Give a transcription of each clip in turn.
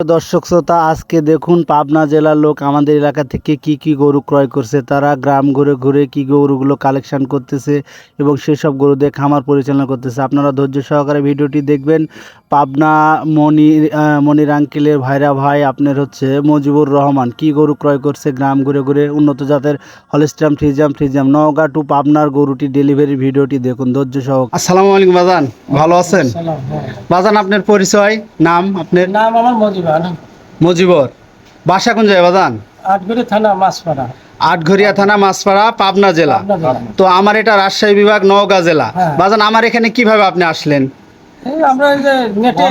দর্শক শ্রোতা আজকে দেখুন পাবনা জেলার লোক আমাদের এলাকা থেকে কি কি গরু ক্রয় করছে তারা গ্রাম ঘুরে ঘুরে কি গরুগুলো কালেকশন করতেছে এবং সেসব গরু দিয়ে খামার পরিচালনা করতেছে। আপনারা ধৈর্য সহকারে ভিডিওটি দেখবেন। পাবনা মনির আহ, মনির আঙ্কেলের ভাইরা ভাই আপনার হচ্ছে মজিবুর রহমান কি গরু ক্রয় করছে গ্রাম ঘুরে ঘুরে উন্নত জাতের হলিস্টাম ফ্রিজাম ফ্রিজাম নওগাঁ টু পাবনার গরুটি ডেলিভারি ভিডিওটি দেখুন ধৈর্য সহ আসসালামু আলাইকুম বাজান ভালো আছেন? বাজান আপনার পরিচয় নাম আপনার? নাম আমার মজিবা মজিবর বাসা কোন জায়গায় বাজান? আটগুড়ি থানা মাছপাড়া। আটঘরিয়া থানা মাছপাড়া পাবনা জেলা। তো আমার এটা রাজশাহী বিভাগ নওগাঁ জেলা। হ্যাঁ। বাজান আমার এখানে কীভাবে আপনি আসলেন? নেটে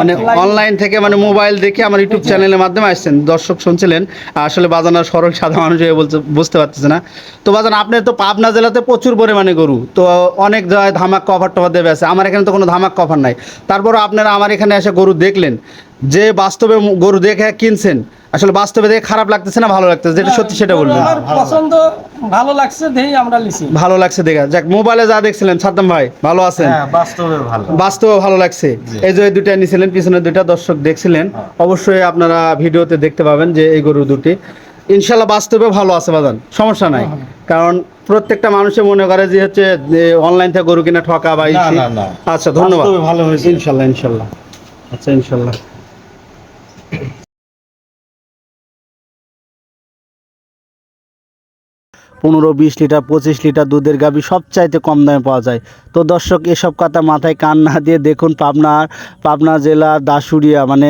মানে অনলাইন থেকে মানে মোবাইল দেখে আমার ইউটিউব চ্যানেলের মাধ্যমে আসছেন। দর্শক শুনছিলেন। আসলে বাজানোর সরল সাধারণ মানুষ বলতে বুঝতে পারতেছে না। তো বাজান আপনার তো পাবনা জেলাতে প্রচুর পরিমাণে গরু। তো অনেক জায়গায় ধামাক কভার টভার দেবে আছে। আমার এখানে তো কোনো ধামাক কভার নাই। তারপরও আপনারা আমার এখানে এসে গরু দেখলেন। যে বাস্তবে গরু দেখে কিনছেন আসলে বাস্তবে দেখে খারাপ লাগতেছে না ভালো লাগতেছে? যেটা সত্যি সেটা বলবেন। পছন্দ ভালো লাগছে দেই আমরা লিছি। ভালো লাগছে দেখে। যাক মোবাইলে যা দেখছিলেন সাদ্দাম ভাই ভালো আছেন? হ্যাঁ বাস্তবে ভালো। বাস্তবে ভালো লাগছে। এই যে দুইটা নিয়েছিলেন পিছনে দুইটা দর্শক দেখছিলেন অবশ্যই আপনারা ভিডিওতে দেখতে পাবেন যে এই গরু দুটি। ইনশাল্লাহ বাস্তবে ভালো আছে বাজান। সমস্যা নাই। কারণ প্রত্যেকটা মানুষে মনে করে যে হচ্ছে অনলাইন থেকে গরু কিনা ঠকা বা না, ইসি। না, না। আচ্ছা ধন্যবাদ। ভালো হয়েছে। ইনশাল্লাহ ইনশাল্লাহ। আচ্ছা ইনশাল্লাহ। পনেরো, বিশ লিটার, পঁচিশ লিটার দুধের গাভী সবচাইতে কম দামে পাওয়া যায়। তো দর্শক, এসব কথা মাথায় কান না দিয়ে দেখুন পাবনার পাবনা জেলার দাসুরিয়া মানে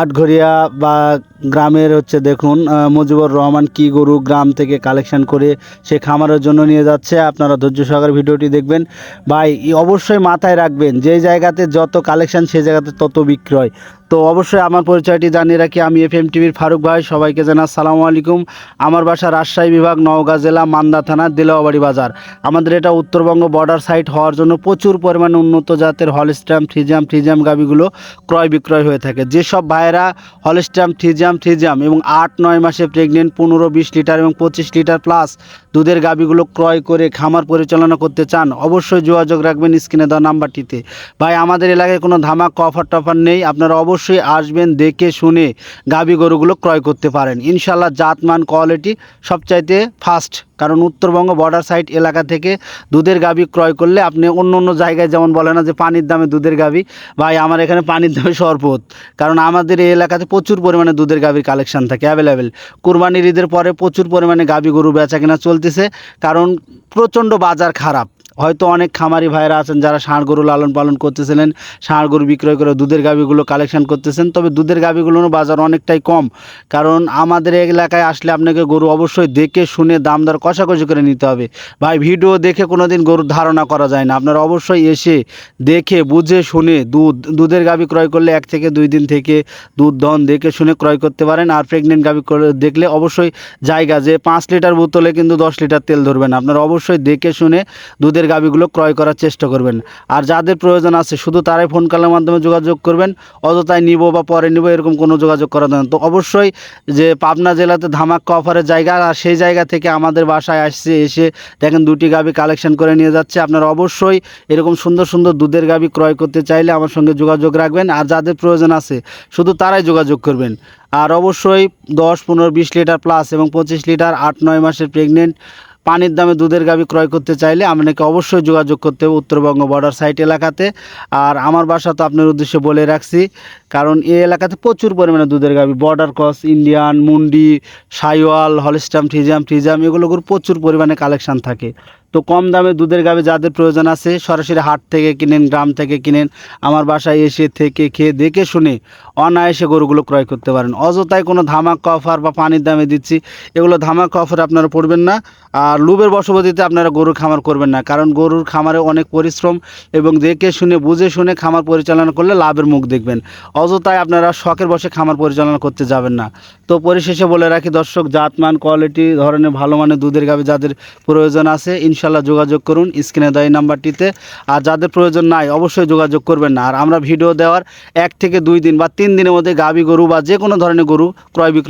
আটঘরিয়া বা গ্রামের হচ্ছে দেখুন মুজিবুর রহমান কি গরু গ্রাম থেকে কালেকশন করে সে খামারের জন্য নিয়ে যাচ্ছে। আপনারা ধৈর্য সহকারে ভিডিওটি দেখবেন। ভাই অবশ্যই মাথায় রাখবেন, যে জায়গাতে যত কালেকশন সেই জায়গাতে তত বিক্রয়। তো অবশ্যই আমার পরিচয়টি জানিয়ে রাখি। আমি এফ এম টিভির ফারুক ভাই, সবাইকে জানা আসসালামু আলাইকুম। আমার বাসা রাজশাহী বিভাগ, নওগাঁ জেলা, মান্দা থানা, দিলাওয়াবাড়ি বাজার। আমাদের এটা উত্তরবঙ্গ বর্ডার সাইট হওয়ার জন্য প্রচুর পরিমাণে উন্নত জাতের হলস্ট্যাম ফ্রিজাম ফ্রিজাম গাবিগুলো ক্রয় বিক্রয় হয়ে থাকে। যেসব ভাইয়েরা হলস্ট্যাম ফ্রিজাম ফ্রিজাম এবং আট, নয় মাসে প্রেগনেন্ট পনেরো, বিশ লিটার এবং পঁচিশ লিটার প্লাস দুধের গাবিগুলো ক্রয় করে খামার পরিচালনা করতে চান, অবশ্যই যোগাযোগ রাখবেন স্ক্রিনে দেওয়া নাম্বারটিতে। ভাই, আমাদের এলাকায় কোনো ধামাক অফার টফার নেই। আপনারা অবশ্যই আসবেন, দেখে শুনে গাবি গরুগুলো ক্রয় করতে পারেন। ইনশাল্লাহ জাতমান কোয়ালিটি সবচাইতে ফাস্ট, কারণ উত্তরবঙ্গ বর্ডার সাইড এলাকা থেকে দুধের গাবি ক্রয় করলে আপনি অন্য অন্য জায়গায় যেমন বলে না যে পানির দামে দুধের গাবি, ভাই আমার এখানে পানির দামে শরবত, কারণ আমাদের এই এলাকাতে প্রচুর পরিমাণে দুধের গাবির কালেকশান থাকে অ্যাভেলেবেল। কুরবানির ঈদের পরে প্রচুর পরিমাণে গাবি গরু বেচা কেনা চলতেছে, কারণ প্রচণ্ড বাজার খারাপ। হয়তো অনেক খামারি ভাইরা আছেন যারা ষাঁড় গরু লালন পালন করতেছিলেন, ষাঁড় গরু বিক্রয় করে দুধের গাভিগুলো কালেকশন করতেছেন। তবে দুধের গাভিগুলোর বাজার অনেকটাই কম। কারণ আমাদের এলাকায় আসলে আপনাকে গরু অবশ্যই দেখে শুনে দাম দর কষাকষি করে নিতে হবে। ভাই, ভিডিও দেখে কোনো দিন গরুর ধারণা করা যায় না। আপনারা অবশ্যই এসে দেখে, বুঝে, শুনে দুধ, দুধের গাভি ক্রয় করলে এক থেকে দুই দিন থেকে দুধ দন দেখে শুনে ক্রয় করতে পারেন। আর প্রেগনেন্ট গাভি দেখলে অবশ্যই জায়গা যে পাঁচ লিটার বোতলে কিন্তু দশ লিটার তেল ধরবেন আপনারা অবশ্যই দেখে শুনে দুধের গাভিগুলো ক্রয় করার চেষ্টা করবেন। আর যাদের প্রয়োজন আছে, শুধু তারাই ফোন কলের মাধ্যমে যোগাযোগ করবেন অযথায় নিব বা পরে নিব, এরকম কোনো যোগাযোগ করা দেন তো অবশ্যই যে পাবনা জেলাতে ধামাক্কা অফারের জায়গা, আর সেই জায়গা থেকে আমাদের বাসায় আসছে, এসে দেখেন দুটি গাভি কালেকশন করে নিয়ে যাচ্ছে। আপনারা অবশ্যই এরকম সুন্দর সুন্দর দুধের গাভি ক্রয় করতে চাইলে আমার সঙ্গে যোগাযোগ রাখবেন। আর যাদের প্রয়োজন আছে, শুধু তারাই যোগাযোগ করবেন। আর অবশ্যই দশ, পনেরো, বিশ লিটার প্লাস এবং পঁচিশ লিটার আট, নয় মাসের প্রেগনেন্ট পানির দামে দুধের গাভি ক্রয় করতে চাইলে আপনাকে অবশ্যই যোগাযোগ করতে হবে উত্তরবঙ্গ বর্ডার সাইট এলাকাতে। আর আমার বাসা তো আপনার উদ্দেশ্যে বলে রাখছি, কারণ এই এলাকাতে প্রচুর পরিমাণে দুধের গাভি বর্ডার ক্রস ইন্ডিয়ান মুন্ডি, সাইওয়াল, হলস্টাম ফ্রিজাম ফ্রিজাম এগুলোর প্রচুর পরিমাণে কালেকশান থাকে। তো কম দামে দুধের গাভি যাদের প্রয়োজন আছে, সরাসরি হাট থেকে কিনেন, গ্রাম থেকে কিনেন, আমার বাসায় এসে থেকে খেয়ে দেখে শুনে অনায়াসে গরুগুলো ক্রয় করতে পারেন। অযথায় কোনো ধামাক্কা অফার বা পানির দামে দিচ্ছি, এগুলো ধামাক্কা অফার আপনারা পড়বেন না। আর লুবের বশবর্তীতে আপনারা গরুর খামার করবেন না, কারণ গরুর খামারে অনেক পরিশ্রম এবং দেখে শুনে, বুঝে শুনে খামার পরিচালনা করলে লাভের মুখ দেখবেন। অযথায় আপনারা শখের বসে খামার পরিচালনা করতে যাবেন না। তো পরিশেষে বলে রাখি দর্শক, জাতমান, কোয়ালিটি, ধরনের ভালো মানের দুধের গাভি যাদের প্রয়োজন আছে ইনশাল্লাহ যোগাযোগ করুন, স্ক্রিনে দেয় নাম্বারটিতে। আর যাদের প্রয়োজন নাই, অবশ্যই যোগাযোগ করবেন না। আর আমরা ভিডিও দেওয়ার এক থেকে দুই দিন বা তিন দিনের মধ্যে গাভী গরু বা যে কোনো ধরনের গরু ক্রয় বিক্রয়